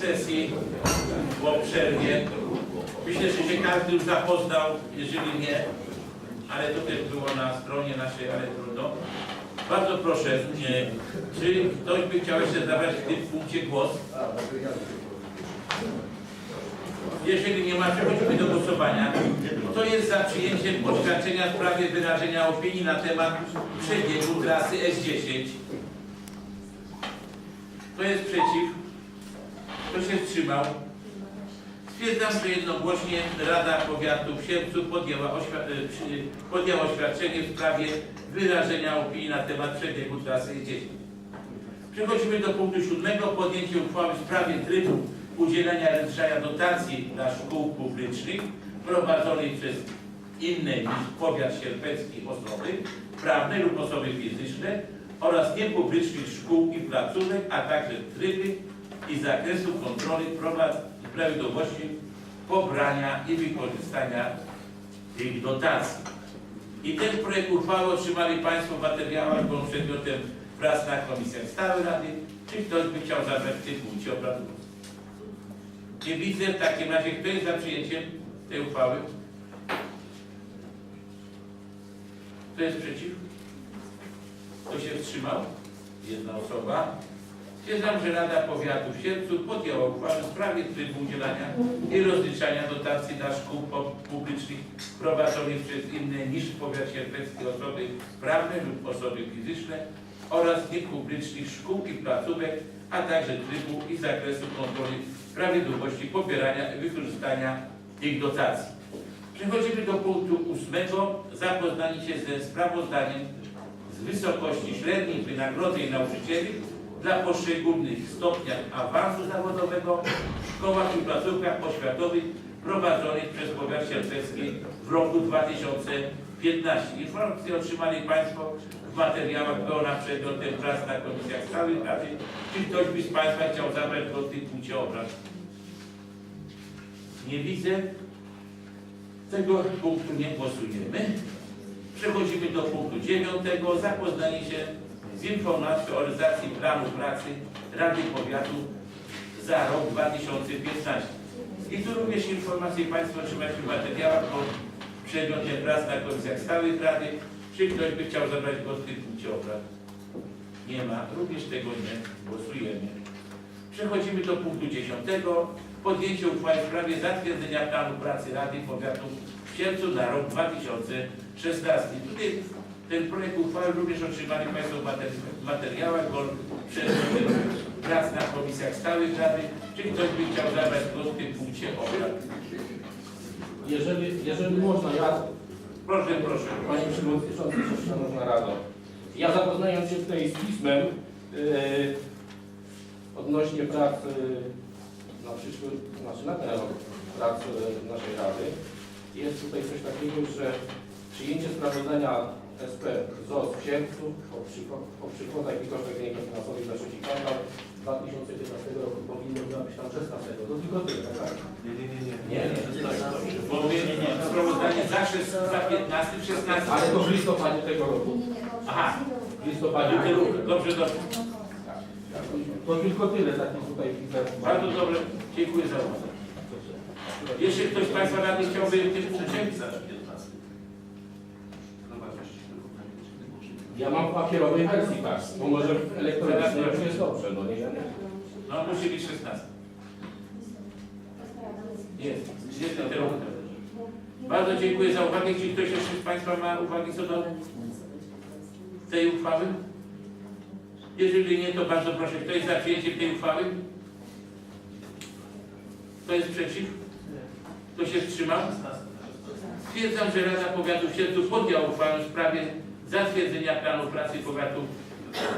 sesji po przerwie. Myślę, że się każdy już zapoznał, jeżeli nie, ale to też było na stronie naszej, ale trudno. Bardzo proszę, czy ktoś by chciał jeszcze zabrać w tym punkcie głos? Jeżeli nie ma, przechodzimy do głosowania. Kto jest za przyjęciem oświadczenia w sprawie wyrażenia opinii na temat przebiegu trasy S10? Kto jest przeciw? Kto się wstrzymał? Stwierdzam, że jednogłośnie Rada Powiatu w Sierpcu podjęła, e, podjęła oświadczenie w sprawie wyrażenia opinii na temat przebiegu trasy S10. Przechodzimy do punktu siódmego. Podjęcie uchwały w sprawie trybu udzielania rozliczania dotacji dla szkół publicznych prowadzonych przez inne niż powiat sierpecki osoby prawne lub osoby fizyczne oraz niepublicznych szkół i placówek, a także tryby i zakresu kontroli prawidłowości pobrania i wykorzystania tych dotacji. I ten projekt uchwały otrzymali Państwo w materiałach, był przedmiotem prac na komisjach stałej Rady. Czy ktoś by chciał zabrać w tym punkcie obrad? Nie widzę. W takim razie kto jest za przyjęciem tej uchwały? Kto jest przeciw? Kto się wstrzymał? Jedna osoba. Stwierdzam, że Rada Powiatu w Sierpcu podjęła uchwałę w sprawie trybu udzielania i rozliczania dotacji dla szkół publicznych prowadzonych przez inne niż powiat sierpecki osoby prawne lub osoby fizyczne oraz niepublicznych szkół i placówek, a także trybu i zakresu kontroli prawidłowości pobierania i wykorzystania tych dotacji. Przechodzimy do punktu ósmego. Zapoznanie się ze sprawozdaniem z wysokości średnich wynagrodzeń nauczycieli dla poszczególnych stopniach awansu zawodowego w szkołach i placówkach oświatowych prowadzonych przez powiat sierpecki w roku 2015. Informacje otrzymali Państwo w materiałach pełna przedmiotem prac na komisjach stałych Rady. Czy ktoś by z Państwa chciał zabrać głos w tym punkcie obrad? Nie widzę. Tego punktu nie głosujemy. Przechodzimy do punktu dziewiątego. Zapoznanie się z informacją o realizacji planu pracy Rady Powiatu za rok 2015. I tu również informacje Państwo otrzymacie w materiałach o przedmiocie prac na komisjach stałych Rady. Czy ktoś by chciał zabrać głos w tym punkcie obrad? Nie ma. Również tego nie głosujemy. Przechodzimy do punktu dziesiątego. Podjęcie uchwały w sprawie zatwierdzenia planu pracy Rady Powiatu w sierpcu na rok 2016. Tutaj ten projekt uchwały również otrzymali Państwo w materi- w materiałach, bo przedmiotem prac na komisjach stałych Rady. Czy ktoś by chciał zabrać głos w tym punkcie obrad? Jeżeli, jeżeli można, ja, Proszę, proszę. Panie Przewodniczący, Szanowna Rado, ja zapoznając się tutaj z pismem yy, odnośnie prac yy, na przyszły, znaczy na ten rok prac yy, naszej Rady, jest tutaj coś takiego, że przyjęcie sprawozdania SP ZOS w sierpcu o, przycho- o przychodach i kosztach wyników finansowych za trzeci kwartał 2015 roku powinno być tam 16. To tylko tyle, tak? Nie, nie, nie, nie. Nie, nie. Bo my sprawozdanie za, za 15, 16. Ale to w listopadzie tego roku. Aha. W listopadzie Dobrze, tego roku. dobrze, dobrze. To tylko tyle takich tutaj widzę. Bardzo dobrze. Dziękuję za uwagę. Jeszcze ktoś z Państwa radnych chciałby tym punkcie? Ja mam w papierowej wersji tak, bo może w elektronicznej już jest dobrze, no nie wiem. No musi być 16. Jest. Jest na ten Bardzo dziękuję za uwagę. Czy ktoś jeszcze z Państwa ma uwagi co do tej uchwały? Jeżeli nie, to bardzo proszę. Kto jest za przyjęciem tej uchwały? Kto jest przeciw? Kto się wstrzymał? Stwierdzam, że Rada Powiatu w Sierpcu podjęła uchwałę w sprawie zatwierdzenia planu pracy powiatu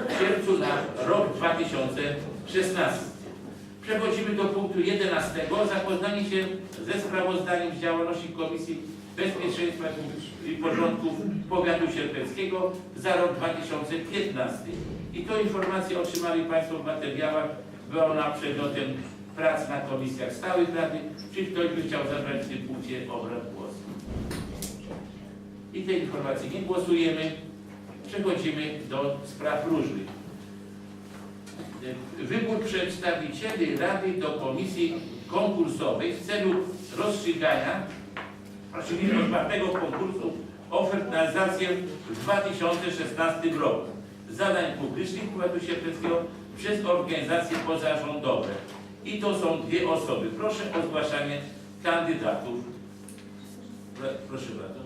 w Sierpcu na rok 2016. Przechodzimy do punktu 11. Zapoznanie się ze sprawozdaniem z działalności Komisji Bezpieczeństwa i Porządku Powiatu Sierpeckiego za rok 2015. I to informacje otrzymali Państwo w materiałach. Była ona przedmiotem prac na komisjach stałych Rady. Czy ktoś by chciał zabrać w tym punkcie obrad? I te informacje nie głosujemy. Przechodzimy do spraw różnych. wybór przedstawicieli Rady do komisji konkursowej w celu rozstrzygania, czyli otwartego konkursu ofert na realizację w 2016 roku zadań publicznych powiatu sierpeckiego przez organizacje pozarządowe. I to są dwie osoby. Proszę o zgłaszanie kandydatów. Pro- Proszę bardzo.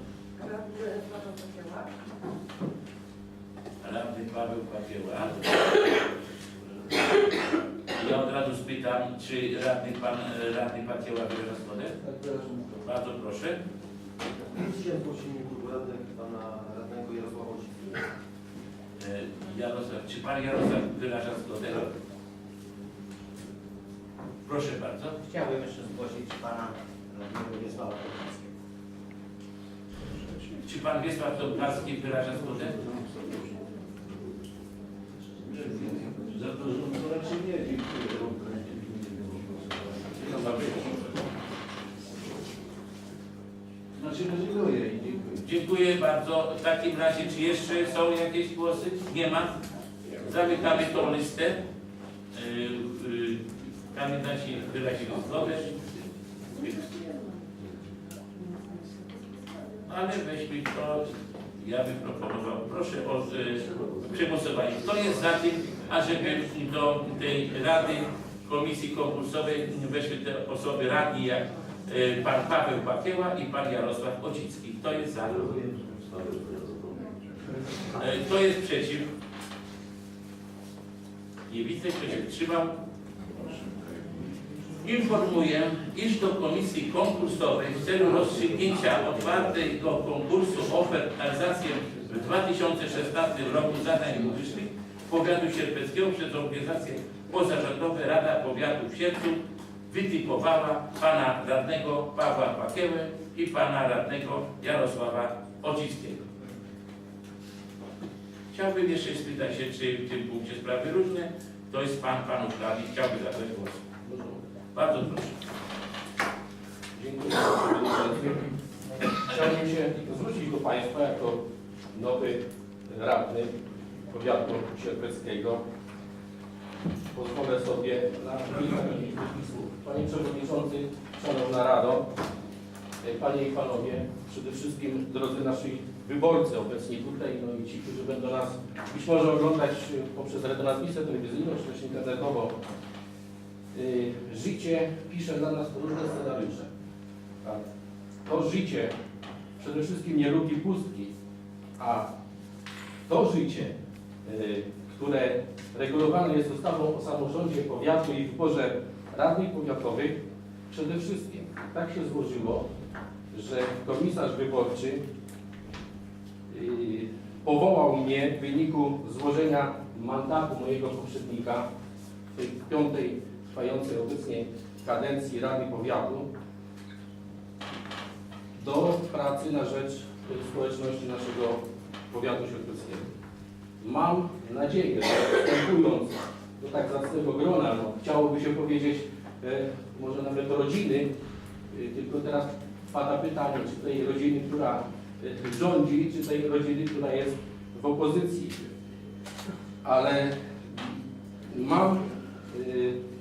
Radny Paweł Papieła. Ja od razu spytam, czy radny pan radny Papieła wyraża zgodę? Tak, wyrażam. Bardzo proszę. Chciałem prosić klubu radnych pana radnego Jarosława Osieckiego. E, Jarosław, czy pan Jarosław wyraża zgodę? Proszę bardzo. Chciałbym jeszcze zgłosić pana radnego Wiesława Kowalskiego. Czy pan Wiesław Dąbrowski wyraża zgodę? Znaczy rezygnuję i dziękuję. Dziękuję bardzo. W takim razie, czy jeszcze są jakieś głosy? Nie ma. Zamykamy tą listę. Yy, yy, Kandydaci wyrazili zgodę. Ale weźmy to, ja bym proponował, proszę o yy, przegłosowanie. Kto jest za tym, ażeby do tej Rady Komisji Konkursowej weszły te osoby radni jak yy, pan Paweł Papieła i pan Jarosław Ocicki. Kto jest za? E, Kto jest przeciw? Nie widzę, kto się wstrzymał. Informuję, iż do komisji konkursowej w celu rozstrzygnięcia otwartego konkursu ofert realizację w 2016 roku zadań publicznych powiatu sierpeckiego przez organizacje pozarządowe Rada Powiatu w Sierpcu wytypowała pana radnego Pawła Pakiełę i pana radnego Jarosława Ocickiego. Chciałbym jeszcze spytać się, czy w tym punkcie sprawy różne, to jest pan, panów radni, chciałby zabrać głos. Bardzo proszę. Dziękuję. Chciałbym się zwrócić do Państwa jako nowy radny powiatu sierpeckiego. Pozwolę sobie na kilka krótkich słów. Panie Przewodniczący, Szanowna Rado, Panie i Panowie, przede wszystkim drodzy nasi wyborcy obecni tutaj, no i ci, którzy będą nas być może oglądać poprzez retransmisję telewizyjną czy też internetową. Y, Życie pisze dla nas różne scenariusze. Tak. To życie przede wszystkim nie lubi pustki, a to życie, y, które regulowane jest ustawą o samorządzie powiatu i wyborze radnych powiatowych, przede wszystkim tak się złożyło, że komisarz wyborczy y, powołał mnie w wyniku złożenia mandatu mojego poprzednika w tej piątej trwającej obecnie kadencji Rady Powiatu do pracy na rzecz społeczności naszego powiatu śródmieskiego. Mam nadzieję, że wstępując do tak zacnego grona, no, chciałoby się powiedzieć e, może nawet rodziny, e, tylko teraz pada pytanie, czy tej rodziny, która e, rządzi, czy tej rodziny, która jest w opozycji. Ale mam y,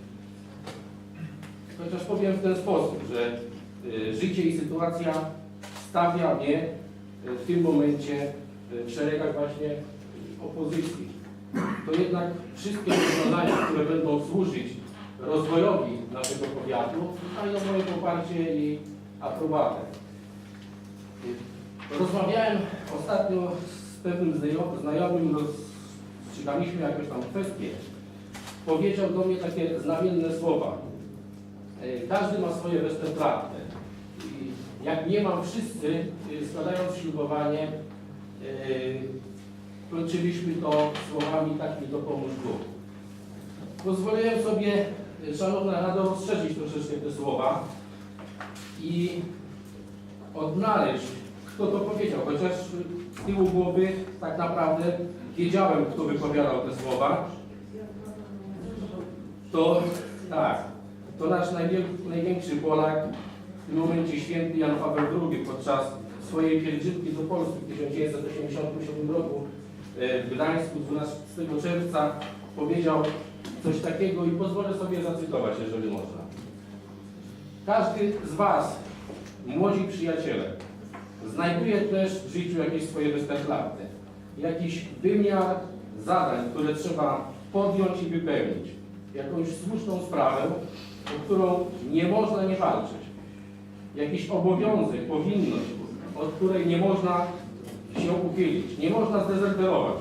Chociaż powiem w ten sposób, że y, życie i sytuacja stawia mnie y, w tym momencie y, w szeregach właśnie y, opozycji. To jednak wszystkie rozwiązania, które będą służyć rozwojowi naszego powiatu, mają moje poparcie i aprobatę. Y, Rozmawiałem ostatnio z pewnym znajo- znajomym, rozstrzygaliśmy jakąś tam kwestię. Powiedział do mnie takie znamienne słowa. E, Każdy ma swoje Westerplatte. Jak nie mam wszyscy, e, składając ślubowanie, e, kończyliśmy to słowami tak mi to pomóż Bóg. Pozwoliłem sobie, Szanowna Rado, rozszerzyć troszeczkę te słowa i odnaleźć, kto to powiedział, chociaż z tyłu głowy tak naprawdę wiedziałem, kto wypowiadał te słowa. To tak, to nasz najwię- największy Polak, w momencie święty Jan Paweł II podczas swojej pielgrzymki do Polski w 1987 roku e, w Gdańsku 12 czerwca powiedział coś takiego i pozwolę sobie zacytować, jeżeli można. Każdy z Was, młodzi przyjaciele, znajduje też w życiu jakieś swoje Westerplatte, jakiś wymiar zadań, które trzeba podjąć i wypełnić, jakąś słuszną sprawę, o którą nie można nie walczyć, jakiś obowiązek, powinność, od której nie można się uchylić, nie można zdezerterować.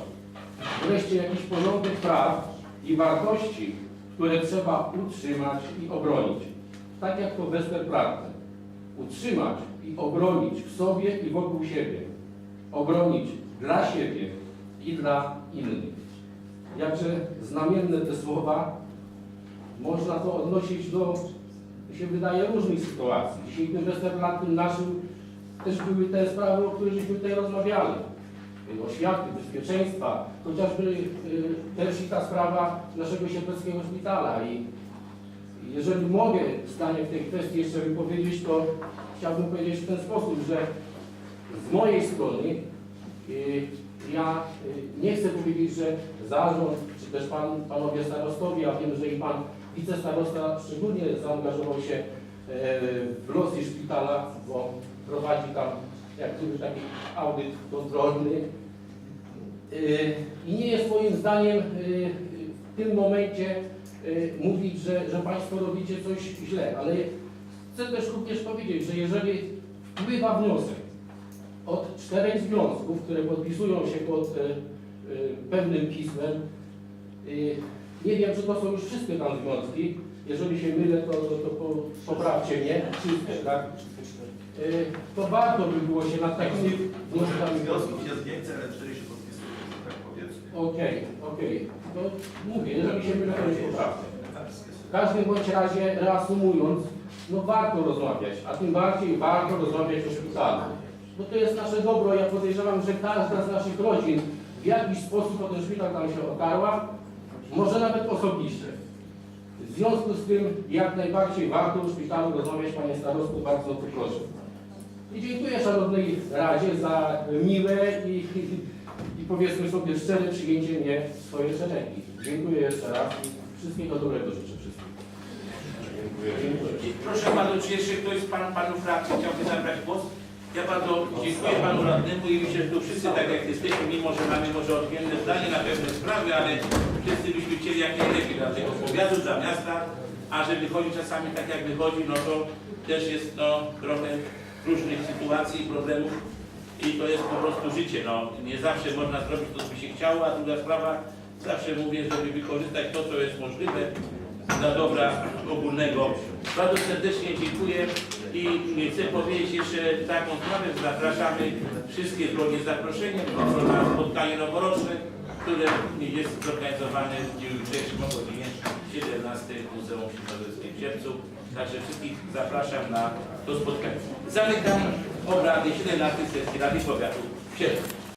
Wreszcie jakiś porządek praw i wartości, które trzeba utrzymać i obronić. Tak jak to Westerplatte. Utrzymać i obronić w sobie i wokół siebie. Obronić dla siebie i dla innych. Jakże znamienne te słowa, można to odnosić do, się wydaje, różnych sytuacji. Dzisiaj tym Westerplattem naszym też były te sprawy, o których żeśmy tutaj rozmawiali. Oświaty, bezpieczeństwa, chociażby y, też i ta sprawa naszego sierpeckiego szpitala. I jeżeli mogę zdanie w tej kwestii jeszcze wypowiedzieć, to chciałbym powiedzieć w ten sposób, że z mojej strony y, ja y, nie chcę powiedzieć, że zarząd, czy też pan, panowie starostowie, a wiem, że i pan wicestarosta szczególnie zaangażował się e, w losy szpitala, bo prowadzi tam jak gdyby taki audyt kontrolny. Y, I nie jest moim zdaniem y, w tym momencie mówić, że, że Państwo robicie coś źle, ale chcę też również powiedzieć, że jeżeli wpływa wniosek od czterech związków, które podpisują się pod pewnym pismem, nie wiem, czy to są już wszystkie tam związki, jeżeli się mylę, to, to, to po- poprawcie mnie, wszystkie, tak? Y, To warto by było się nad takimi wnioskami Związków jest więcej, ale cztery się podpisują, tak powiedzmy. Okej, okej. To mówię, jeżeli się mylę, to jest poprawcie. W każdym bądź razie, reasumując, no warto rozmawiać, a tym bardziej warto rozmawiać o szpitalu. Bo to jest nasze dobro. Ja podejrzewam, że każda z naszych rodzin w jakiś sposób o ten szpital tam się otarła, może nawet osobiście. W związku z tym jak najbardziej warto o szpitalu rozmawiać, panie starostu, bardzo o to proszę. I dziękuję Szanownej Radzie za miłe i, i, i powiedzmy sobie szczere przyjęcie mnie w swoje szeregi. Dziękuję jeszcze raz i wszystkiego dobrego życzę wszystkim. Proszę bardzo, czy jeszcze ktoś z pan, panów radnych chciałby zabrać głos? Ja bardzo dziękuję panu radnemu i myślę, że tu wszyscy tak jak jesteśmy, mimo że mamy może odmienne zdanie na pewne sprawy, ale wszyscy byśmy chcieli jak najlepiej dla tego powiatu, dla miasta, a że wychodzi czasami tak jak wychodzi, no to też jest no, trochę różnych sytuacji i problemów i to jest po prostu życie. No, nie zawsze można zrobić to, co by się chciało, a druga sprawa, zawsze mówię, żeby wykorzystać to, co jest możliwe dla dobra ogólnego. Bardzo serdecznie dziękuję i chcę powiedzieć jeszcze taką sprawę, zapraszamy wszystkie zgodnie z zaproszeniem na spotkanie noworoczne, które jest zorganizowane w dniu jutrzejszym o godzinie 17 w Muzeum w Sierpcu. Także wszystkich zapraszam na to spotkanie. Zamykam obrady 17 sesji Rady Powiatu w Sierpcu.